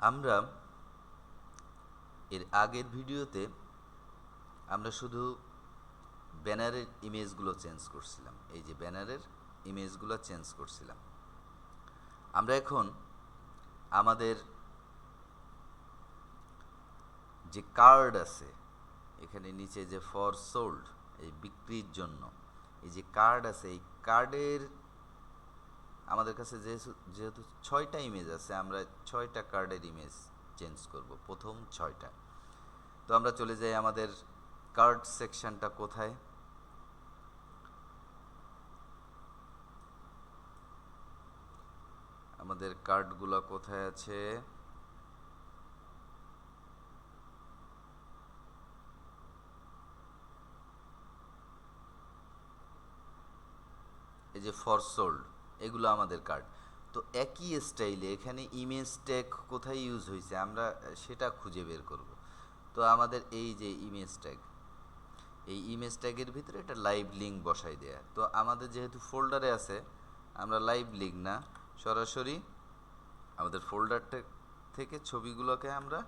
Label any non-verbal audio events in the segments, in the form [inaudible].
আমরা এর আগের ভিডিওতে আমরা শুধু ব্যানারের ইমেজগুলো চেঞ্জ করছিলাম। এই যে ব্যানারের ইমেজগুলো চেঞ্জ করছিলাম। আমরা এখন আমাদের যে কার্ড আছে, এখানে নিচে যে ফর সোল্ড, এই বিক্রির জন্য, এই যে কার্ড আছে, এই কার্ডের আমাদের কাছে যেহেতু ছয়টা ইমেজ আছে, আমরা ছয়টা কার্ডের ইমেজ চেঞ্জ করব, প্রথম ছয়টা। তো আমরা চলে যাই আমাদের কার্ড সেকশনটা কোথায়? আমাদের কার্ডগুলো কোথায় আছে? এই যে ফর সোল্ড এগুলো আমাদের কার্ড তো একই স্টাইলে এখানে ইমেজ ট্যাগ কোথায় ইউজ হয়েছে আমরা, সেটা খুঁজে বের করব। তো আমাদের এই যে ইমেজ ট্যাগ এই ইমেজ ট্যাগের ভিতরে একটা লাইভ লিঙ্ক বসাই দেয়া। তো আমাদের যেহেতু ফোল্ডারে আছে, আমরা লাইভ লিঙ্ক না, সরাসরি আমাদের ফোল্ডারটা থেকে ছবিগুলোকে আমরা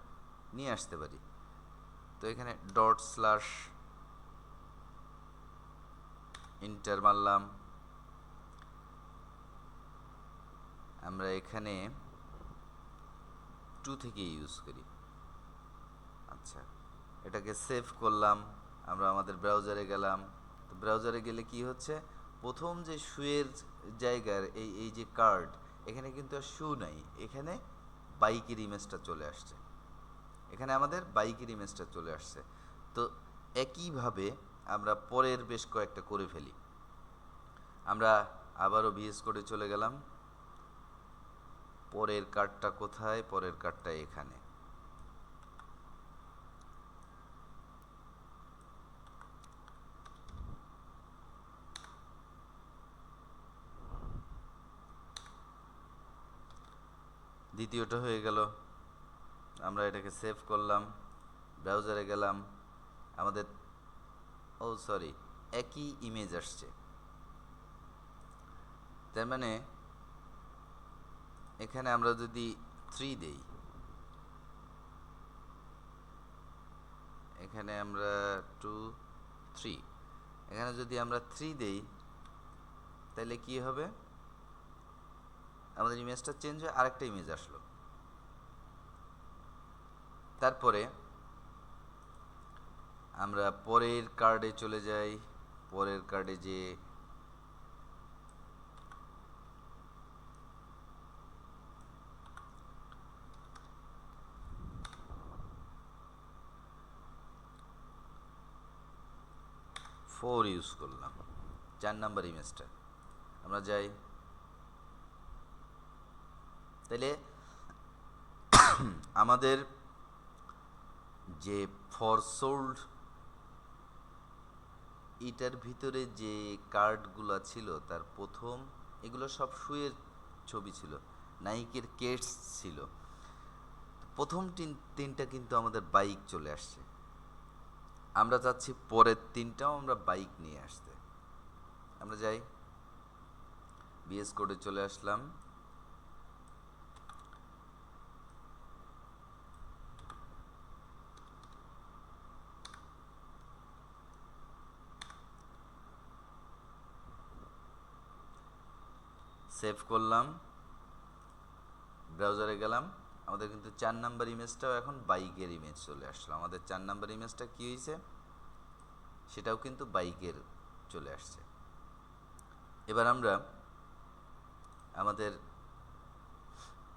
নিয়ে আসতে পারি। তো এখানে ডট স্ল্যাশ ইন্টার মারলাম। আমরা এখানে টু থেকে ইউজ করি। আচ্ছা এটাকে সেভ করলাম, আমরা আমাদের ব্রাউজারে গেলাম। তো ব্রাউজারে গেলে কি হচ্ছে? প্রথম যে শুয়ের জায়গার এই এই যে কার্ড এখানে কিন্তু আর শু নাই। এখানে বাইকের ইমেজটা চলে আসছে। এখানে আমাদের বাইকের ইমেজটা চলে আসছে। তো একইভাবে আমরা পরের বেশ কয়েকটা করে ফেলি। আমরা আবারও ভিএস করে চলে গেলাম। পরের কার্ডটা কোথায়, পরের কার্ডটা এখানে। দ্বিতীয়টা হয়ে গেল। আমরা এটাকে সেভ করলাম ব্রাউজারে গেলাম, আমাদের, ও সরি একই ইমেজ আসছে। তার মানে এখানে আমরা যদি থ্রি দেই, এখানে আমরা টু থ্রি এখানে যদি আমরা থ্রি দেই, তাহলে কি হবে? আমাদের ইমেজটা চেঞ্জ হয়ে আরেকটা ইমেজ আসলো। তারপরে আমরা পরের কার্ডে চলে যাই, পরের কার্ডে যে ফোর ইউজ করলাম। চার নাম্বার ইমেজটা আমরা যাই। তাহলে [coughs] আমাদের যে ফর সোল্ড এটার ভিতরে যে কার্ডগুলো ছিল, তার প্রথম, এগুলো সব শুয়ের ছবি ছিল। নাইকের কেটস ছিল। প্রথম তিন, তিনটা কিন্তু আমাদের বাইক চলে আসছে। আমরা চাচ্ছি পরের তিনটাও আমরা বাইক নিয়ে আসতে। আমরা যাই। বিএস কোডে চলে আসলাম। সেভ করলাম। ব্রাউজারে গেলাম। আমাদের কিন্তু চার নাম্বার ইমেজটাও এখন বাইকের ইমেজ চলে আসলো। আমাদের চার নাম্বার ইমেজটা কী হয়েছে সেটাও কিন্তু বাইকের চলে আসছে। এবার আমরা আমাদের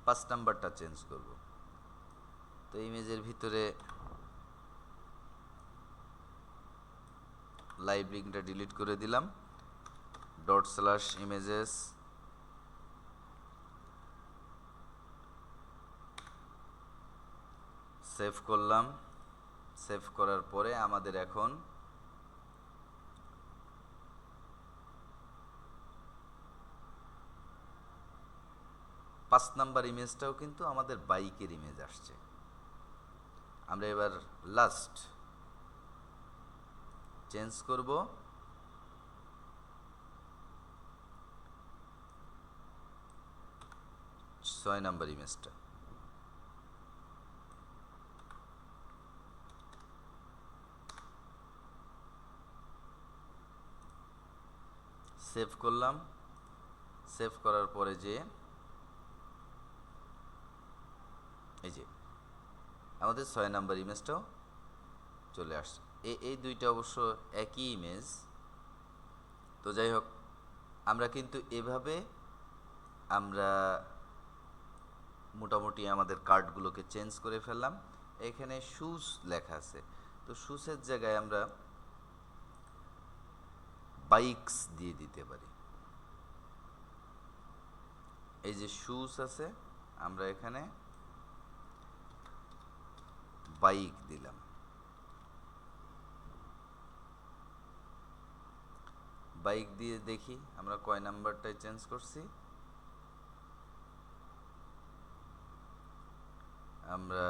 পাঁচ নাম্বারটা চেঞ্জ করব। তো ইমেজের ভিতরে লাইভ লিঙ্কটা ডিলিট করে দিলাম। ডট স্ল্যাশ ইমেজেস সেভ করলাম। সেভ করার পরে আমাদের এখন পাঁচ নাম্বার ইমেজটাও কিন্তু আমাদের বাইকের ইমেজ আসছে। আমরা এবার লাস্ট চেঞ্জ করব। ছয় নাম্বার ইমেজটা। সেভ করলাম। সেভ করার পরে যে, এই যে, আমাদের ছয় নাম্বার ইমেজটাও চলে আসছে। এই এই দুইটা অবশ্য একই ইমেজ। তো যাই হোক, আমরা কিন্তু এভাবে আমরা মোটামুটি আমাদের কার্ডগুলোকে চেঞ্জ করে ফেললাম। এখানে শুজ লেখা আছে। তো শুজের জায়গায় আমরা বাইকস দিয়ে দিতে পারি। এই যে শুজ আছে, আমরা এখানে বাইক দিলাম। বাইক দিয়ে দেখি, আমরা কয় নাম্বারটায় চেঞ্জ করছি? আমরা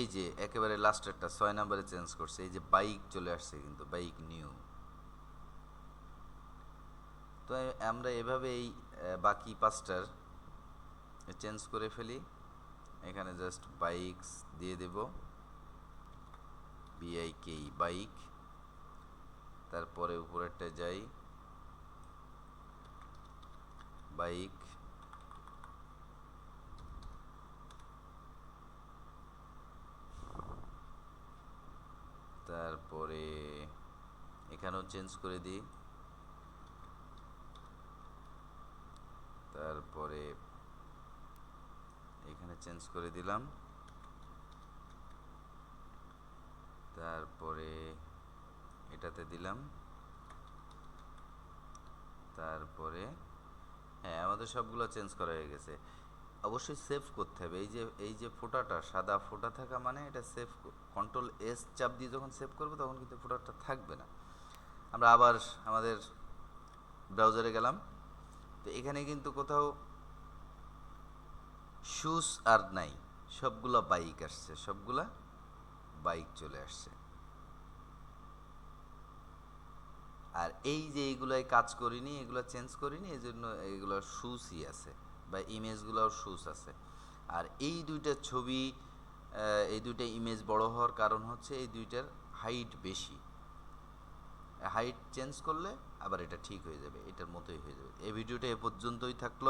এই যে একেবারে লাস্টেরটা ছয় নাম্বারে চেঞ্জ করছি। এই যে বাইক চলে আসছে কিন্তু বাইক নিউ তো আমরা এভাবে এই বাকি পাঁচটার চেঞ্জ করে ফেলি। এখানে জাস্ট বাইকস দিয়ে দেব। বিআইকে বাইক তারপরে উপরেরটা যাই। বাইক তারপরে এখানেও চেঞ্জ করে দিই। এখানে চেঞ্জ করে দিলাম। তারপরে এটাতে দিলাম। তারপরে হ্যাঁ আমাদের সবগুলো চেঞ্জ করা হয়ে গেছে। অবশ্যই সেভ করতে হবে। এই যে এই যে ফোটাটা, সাদা ফোটা থাকা মানে এটা সেভ কন্ট্রোল এস চাপ দিয়ে যখন সেভ করব তখন কিন্তু ফোটাটা থাকবে না। আমরা আবার আমাদের ব্রাউজারে গেলাম। তো এখানে কিন্তু কোথাও শুজ আর নাই, সবগুলা বাইক আসছে, সবগুলা বাইক চলে আসছে। আর এই যে এইগুলাই কাজ করিনি, এগুলো চেঞ্জ করিনি এই জন্য এইগুলো শুজই আছে, বা ইমেজগুলোও শুজ আছে। আর এই দুইটা ছবি এই দুইটা ইমেজ বড় হওয়ার কারণ হচ্ছে এই দুইটার হাইট বেশি। হাইট চেঞ্জ করলে আবার এটা ঠিক হয়ে যাবে, এটার মতোই হয়ে যাবে। এই ভিডিওটা এ পর্যন্তই থাকল।